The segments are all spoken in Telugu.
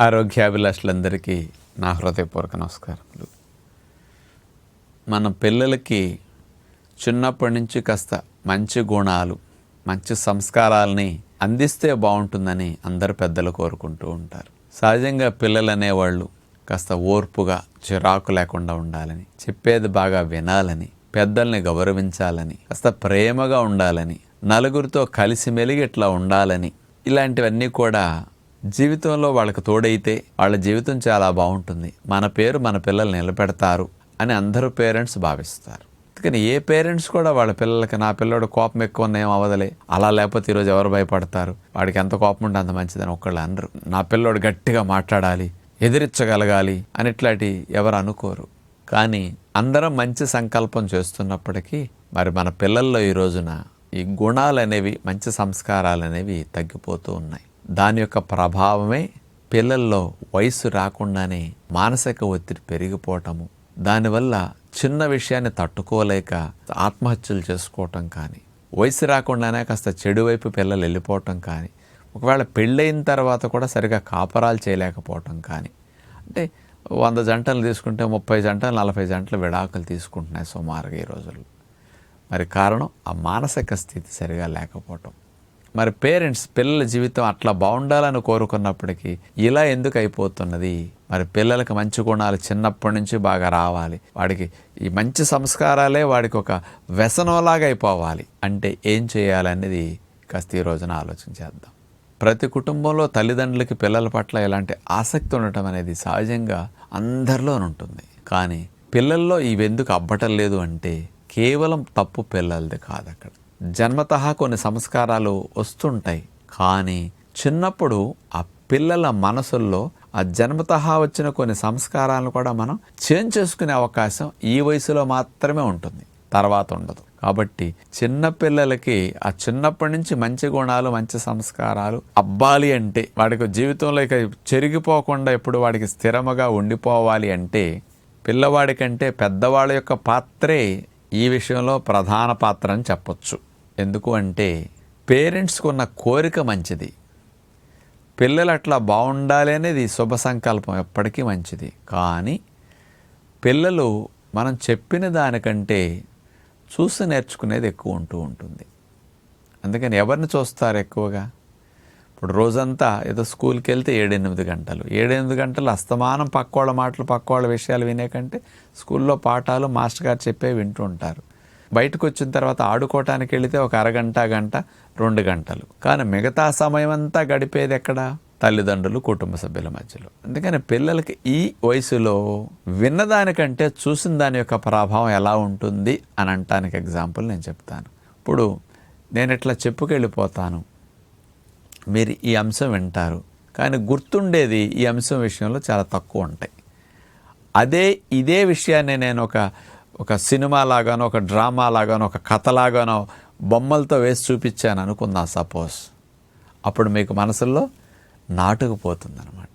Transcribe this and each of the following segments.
ఆరోగ్యాభిలాషులందరికీ నా హృదయపూర్వక నమస్కారములు. మన పిల్లలకి చిన్నప్పటి నుంచి కాస్త మంచి గుణాలు మంచి సంస్కారాలని అందిస్తే బాగుంటుందని అందరు పెద్దలు కోరుకుంటూ ఉంటారు. సహజంగా పిల్లలు అనేవాళ్ళు కాస్త ఓర్పుగా చిరాకు లేకుండా ఉండాలని చెప్పేది బాగా వినాలని పెద్దల్ని గౌరవించాలని కాస్త ప్రేమగా ఉండాలని నలుగురితో కలిసిమెలిగి ఇట్లా ఉండాలని ఇలాంటివన్నీ కూడా జీవితంలో వాళ్ళకి తోడైతే వాళ్ళ జీవితం చాలా బాగుంటుంది. మన పేరు మన పిల్లలు నిలబెడతారు అని అందరూ పేరెంట్స్ భావిస్తారు. అందుకని ఏ పేరెంట్స్ కూడా వాళ్ళ పిల్లలకి నా పిల్లడు కోపం ఎక్కువ ఉన్న ఏం అవ్వదలే. అలా లేకపోతే ఈరోజు ఎవరు భయపడతారు? వాడికి ఎంత కోపం ఉంటే అంత మంచిదని ఒకళ్ళు అనరు. నా పిల్లోడు గట్టిగా మాట్లాడాలి ఎదిరించగలగాలి అని ఇట్లాంటి ఎవరు అనుకోరు. కానీ అందరం మంచి సంకల్పం చేస్తున్నప్పటికీ మరి మన పిల్లల్లో ఈ రోజున ఈ గుణాలు అనేవి మంచి సంస్కారాలు అనేవి తగ్గిపోతూ ఉన్నాయి. దాని యొక్క ప్రభావమే పిల్లల్లో వయసు రాకుండానే మానసిక ఒత్తిడి పెరిగిపోవటము. దానివల్ల చిన్న విషయాన్ని తట్టుకోలేక ఆత్మహత్యలు చేసుకోవటం కానీ వయసు రాకుండానే కాస్త చెడు వైపు పిల్లలు వెళ్ళిపోవటం కానీ ఒకవేళ పెళ్ళైన తర్వాత కూడా సరిగా కాపరాలు చేయలేకపోవటం కానీ అంటే వంద జంటలు తీసుకుంటే ముప్పై జంటలు నలభై జంటలు విడాకులు తీసుకుంటున్నాయి సుమారుగా ఈ రోజుల్లో. మరి కారణం ఆ మానసిక స్థితి సరిగా లేకపోవటం. మరి పేరెంట్స్ పిల్లల జీవితం అట్లా బాగుండాలని కోరుకున్నప్పటికీ ఇలా ఎందుకు అయిపోతున్నది? మరి పిల్లలకు మంచి గుణాలు చిన్నప్పటి నుంచి బాగా రావాలి. వాడికి ఈ మంచి సంస్కారాలే వాడికి ఒక వ్యసనంలాగా అయిపోవాలి. అంటే ఏం చేయాలనేది కాస్త ఈ రోజున ఆలోచించేద్దాం ప్రతి కుటుంబంలో తల్లిదండ్రులకి పిల్లల పట్ల ఇలాంటి ఆసక్తి ఉండటం అనేది సహజంగా అందరిలోనుంటుంది కానీ పిల్లల్లో ఇవెందుకు అబ్బటం లేదు అంటే కేవలం తప్పు పిల్లలది కాదు అక్కడ జన్మతః కొన్ని సంస్కారాలు వస్తుంటాయి. కానీ చిన్నప్పుడు ఆ పిల్లల మనసుల్లో ఆ జన్మతః వచ్చిన కొన్ని సంస్కారాలను కూడా మనం చేంజ్ చేసుకునే అవకాశం ఈ వయసులో మాత్రమే ఉంటుంది. తర్వాత ఉండదు. కాబట్టి చిన్న పిల్లలకి ఆ చిన్నప్పటి నుంచి మంచి గుణాలు మంచి సంస్కారాలు అబ్బాలి అంటే వాడికి జీవితంలో ఇక చెరిగిపోకుండా ఎప్పుడు వాడికి స్థిరముగా ఉండిపోవాలి అంటే పిల్లవాడి కంటే పెద్దవాళ్ళ యొక్క పాత్రే ఈ విషయంలో ప్రధాన పాత్ర అని చెప్పొచ్చు. ఎందుకు అంటే పేరెంట్స్కి ఉన్న కోరిక మంచిది. పిల్లలు అట్లా బాగుండాలి అనేది శుభ సంకల్పం ఎప్పటికీ మంచిది. కానీ పిల్లలు మనం చెప్పిన దానికంటే చూసి నేర్చుకునేది ఎక్కువ ఉంటూ ఉంటుంది. అందుకని ఎవరిని చూస్తారు ఎక్కువగా? ఇప్పుడు రోజంతా ఏదో స్కూల్కి వెళ్తే ఏడెనిమిది గంటలు. ఏడెనిమిది గంటలు అస్తమానం పక్కోళ్ళ మాటలు పక్కోళ్ళ విషయాలు వినే కంటే స్కూల్లో పాఠాలు మాస్టర్ గారు చెప్పే వింటూ ఉంటారు. బయటకు వచ్చిన తర్వాత ఆడుకోవటానికి వెళితే ఒక అరగంట గంట రెండు గంటలు. కానీ మిగతా సమయం అంతా గడిపేది ఎక్కడ? తల్లిదండ్రులు కుటుంబ సభ్యుల మధ్యలో. అందుకని పిల్లలకి ఈ వయసులో విన్నదానికంటే చూసిన దాని యొక్క ప్రభావం ఎలా ఉంటుంది అని అంటానికి ఎగ్జాంపుల్ నేను చెప్తాను. ఇప్పుడు నేను ఇట్లా చెప్పుకెళ్ళిపోతాను. మీరు ఈ అంశం వింటారు. కానీ గుర్తుండేది ఈ అంశం విషయంలో చాలా తక్కువ ఉంటాయి. అదే ఇదే విషయాన్ని నేను ఒక ఒక సినిమా లాగానో ఒక డ్రామా లాగానో ఒక కథలాగానో బొమ్మలతో వేసి చూపించాను అనుకుందాం సపోజ్. అప్పుడు మీకు మనసులో నాటుకుపోతుందనమాట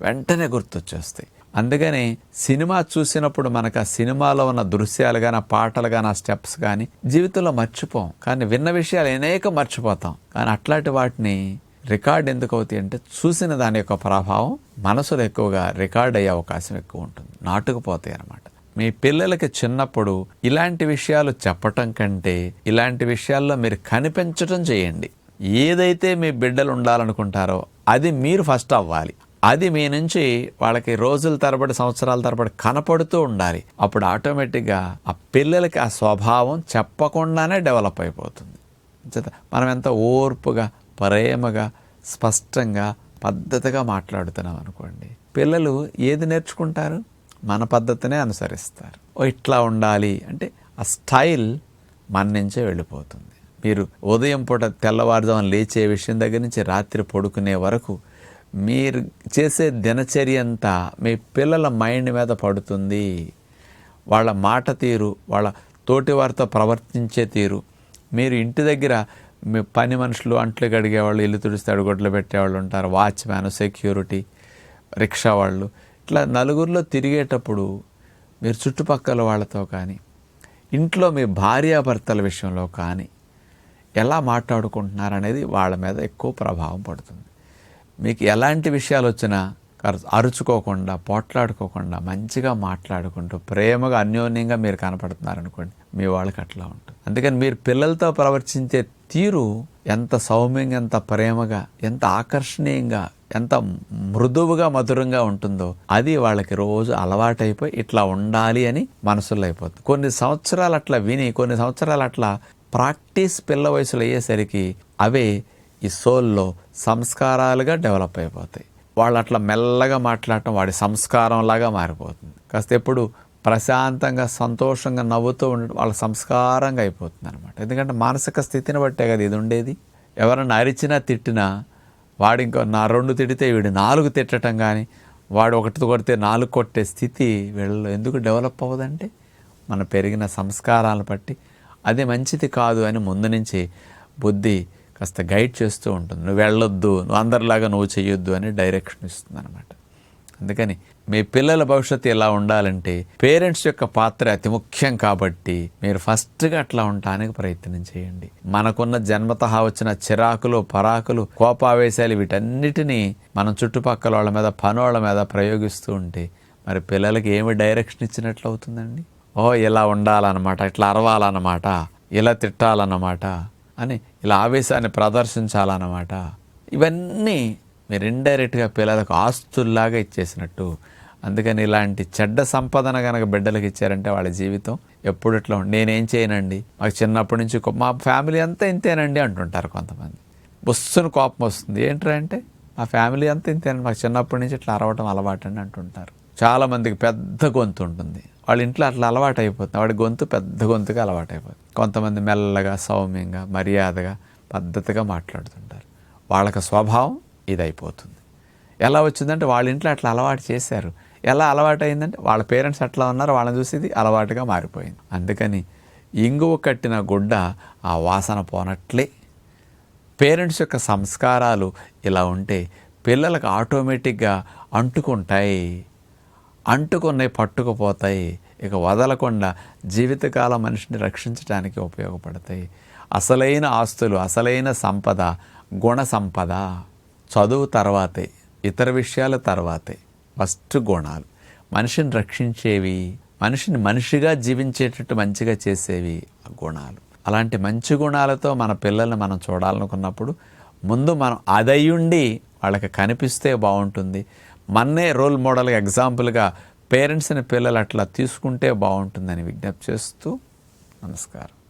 వెంటనే గుర్తొచ్చేస్తాయి. అందుకని సినిమా చూసినప్పుడు మనకు ఆ సినిమాలో ఉన్న దృశ్యాలు కానీ ఆ పాటలు కానీ ఆ స్టెప్స్ కానీ జీవితంలో మర్చిపోం. కానీ విన్న విషయాలు అనేక మర్చిపోతాం. కానీ అట్లాంటి వాటిని రికార్డ్ ఎందుకు అవుతాయి అంటే చూసిన దాని యొక్క ప్రభావం మనసులో ఎక్కువగా రికార్డ్ అయ్యే అవకాశం ఎక్కువ ఉంటుంది. నాటుకుపోతాయి అన్నమాట. మీ పిల్లలకి చిన్నప్పుడు ఇలాంటి విషయాలు చెప్పటం కంటే ఇలాంటి విషయాల్లో మీరు కనిపించటం చేయండి. ఏదైతే మీ బిడ్డలు ఉండాలనుకుంటారో అది మీరు ఫస్ట్ అవ్వాలి. అది మీ నుంచి వాళ్ళకి రోజుల తరబడి సంవత్సరాల తరబడి కనపడుతూ ఉండాలి. అప్పుడు ఆటోమేటిక్గా ఆ పిల్లలకి ఆ స్వభావం చెప్పకుండానే డెవలప్ అయిపోతుంది. మనం ఎంత ఓర్పుగా ప్రేమగా స్పష్టంగా పద్ధతిగా మాట్లాడుతున్నాం అనుకోండి పిల్లలు ఏది నేర్చుకుంటారు? మన పద్ధతినే అనుసరిస్తారు. ఓ ఇట్లా ఉండాలి అంటే ఆ స్టైల్ మన నుంచే వెళ్ళిపోతుంది. మీరు ఉదయం పూట తెల్లవారుజామున లేచే విషయం దగ్గర నుంచి రాత్రి పడుకునే వరకు మీరు చేసే దినచర్య అంతా మీ పిల్లల మైండ్ మీద పడుతుంది. వాళ్ళ మాట తీరు వాళ్ళ తోటి వారితో ప్రవర్తించే తీరు. మీరు ఇంటి దగ్గర మీ పని మనుషులు అంట్లు కడిగేవాళ్ళు ఇల్లు తుడిస్తే అడుగుడ్లు పెట్టేవాళ్ళు ఉంటారు వాచ్మ్యాన్ సెక్యూరిటీ రిక్షా వాళ్ళు. ఇట్లా నలుగురిలో తిరిగేటప్పుడు మీరు చుట్టుపక్కల వాళ్ళతో కానీ ఇంట్లో మీ భార్యాభర్తల విషయంలో కానీ ఎలా మాట్లాడుకుంటున్నారనేది వాళ్ళ మీద ఎక్కువ ప్రభావం పడుతుంది. మీకు ఎలాంటి విషయాలు వచ్చినా అరుచుకోకుండా పోట్లాడుకోకుండా మంచిగా మాట్లాడుకుంటూ ప్రేమగా అన్యోన్యంగా మీరు కనపడుతున్నారనుకోండి మీ వాళ్ళకి అట్లా ఉంటుంది. అందుకని మీరు పిల్లలతో ప్రవర్తించే తీరు ఎంత సౌమ్యంగా ఎంత ప్రేమగా ఎంత ఆకర్షణీయంగా ఎంత మృదువుగా మధురంగా ఉంటుందో అది వాళ్ళకి రోజు అలవాటైపోయి ఇట్లా ఉండాలి అని మనసులో అయిపోతుంది కొన్ని సంవత్సరాలు అట్లా విని కొన్ని సంవత్సరాలు అట్లా ప్రాక్టీస్ పిల్ల వయసులో అయ్యేసరికి అవే ఈ సోల్లో సంస్కారాలుగా డెవలప్ అయిపోతాయి. వాళ్ళు అట్లా మెల్లగా మాట్లాడటం వాడి సంస్కారం లాగా మారిపోతుంది. కాస్త ఎప్పుడు ప్రశాంతంగా సంతోషంగా నవ్వుతూ ఉండడం వాళ్ళ సంస్కారంగా అయిపోతుంది అనమాట ఎందుకంటే మానసిక స్థితిని బట్టే కదా ఇది ఉండేది. ఎవరన్నా అరిచినా తిట్టినా వాడు ఇంకో నా రెండు తిడితే వీడు నాలుగు తిట్టడం కానీ వాడు ఒకటి కొడితే నాలుగు కొట్టే స్థితి వీళ్ళు ఎందుకు డెవలప్ అవ్వదంటే? మన పెరిగిన సంస్కారాలను బట్టి. అది మంచిది కాదు అని ముందు నుంచి బుద్ధి కాస్త గైడ్ చేస్తూ ఉంటుంది. నువ్వు వెళ్ళొద్దు నువ్వు అందరిలాగా నువ్వు చేయొద్దు అని డైరెక్షన్ ఇస్తుంది అనమాట అందుకని మీ పిల్లల భవిష్యత్తు ఎలా ఉండాలంటే పేరెంట్స్ యొక్క పాత్ర అతి ముఖ్యం కాబట్టి మీరు ఫస్ట్గా అట్లా ఉండటానికి ప్రయత్నం చేయండి. మనకున్న జన్మత వచ్చిన చిరాకులు పరాకులు కోపావేశాలు వీటన్నిటినీ మనం చుట్టుపక్కల వాళ్ళ మీద పనోళ్ళ మీద ప్రయోగిస్తూ ఉంటే మరి పిల్లలకి ఏమి డైరెక్షన్ ఇచ్చినట్లు అవుతుందండి? ఓ ఇలా ఉండాలన్నమాట ఇట్లా అరవాలన్నమాట ఇలా తిట్టాలన్నమాట అని ఇలా ఆవేశాన్ని ప్రదర్శించాలన్నమాట. ఇవన్నీ మీరు ఇండైరెక్ట్గా పిల్లలకు ఆస్తుల్లాగా ఇచ్చేసినట్టు. అందుకని ఇలాంటి చెడ్డ సంపదన కనుక బిడ్డలకు ఇచ్చారంటే వాళ్ళ జీవితం ఎప్పుడు ఇట్లా నేనేం చేయనండి? మాకు చిన్నప్పటి నుంచి మా ఫ్యామిలీ అంతా ఇంతేనండి అంటుంటారు కొంతమంది. బుస్సును కోపం వస్తుంది. ఏంట్రా అంటే మా ఫ్యామిలీ అంతా ఇంతేనండి. మాకు చిన్నప్పటి నుంచి ఇట్లా అరవటం అలవాటు అని అంటుంటారు. చాలామందికి పెద్ద గొంతు ఉంటుంది. వాళ్ళ ఇంట్లో అట్లా అలవాటు అయిపోతుంది వాడి గొంతు పెద్ద గొంతుగా అలవాటు అయిపోతుంది కొంతమంది మెల్లగా సౌమ్యంగా మర్యాదగా పద్ధతిగా మాట్లాడుతుంటారు. వాళ్ళకి స్వభావం ఇది అయిపోతుంది ఎలా వచ్చిందంటే వాళ్ళ ఇంట్లో అట్లా అలవాటు చేశారు. ఎలా అలవాటు అయిందంటే వాళ్ళ పేరెంట్స్ అట్లా ఉన్నారు వాళ్ళని చూసి ఇది అలవాటుగా మారిపోయింది. అందుకని ఇంగువ కట్టిన గుడ్డ ఆ వాసన పోనట్లే. పేరెంట్స్ యొక్క సంస్కారాలు ఇలా ఉంటే పిల్లలకు ఆటోమేటిక్గా అంటుకుంటాయి. అంటుకున్నాయి పట్టుకుపోతాయి. ఇక వదలకుండా జీవితకాల మనిషిని రక్షించడానికి ఉపయోగపడతాయి. అసలైన ఆస్తులు అసలైన సంపద గుణ సంపద. చదువు తర్వాతే ఇతర విషయాల తర్వాతే ఫస్ట్ గుణాలు. మనిషిని రక్షించేవి మనిషిని మనిషిగా జీవించేటట్టు మంచిగా చేసేవి ఆ గుణాలు. అలాంటి మంచి గుణాలతో మన పిల్లల్ని మనం చూడాలనుకున్నప్పుడు ముందు మనం అదయ్యుండి వాళ్ళకి కనిపిస్తే బాగుంటుంది. మన్నే రోల్ మోడల్గా ఎగ్జాంపుల్గా పేరెంట్స్ని పిల్లలు అట్లా తీసుకుంటే బాగుంటుందని విజ్ఞప్తి చేస్తూ నమస్కారం.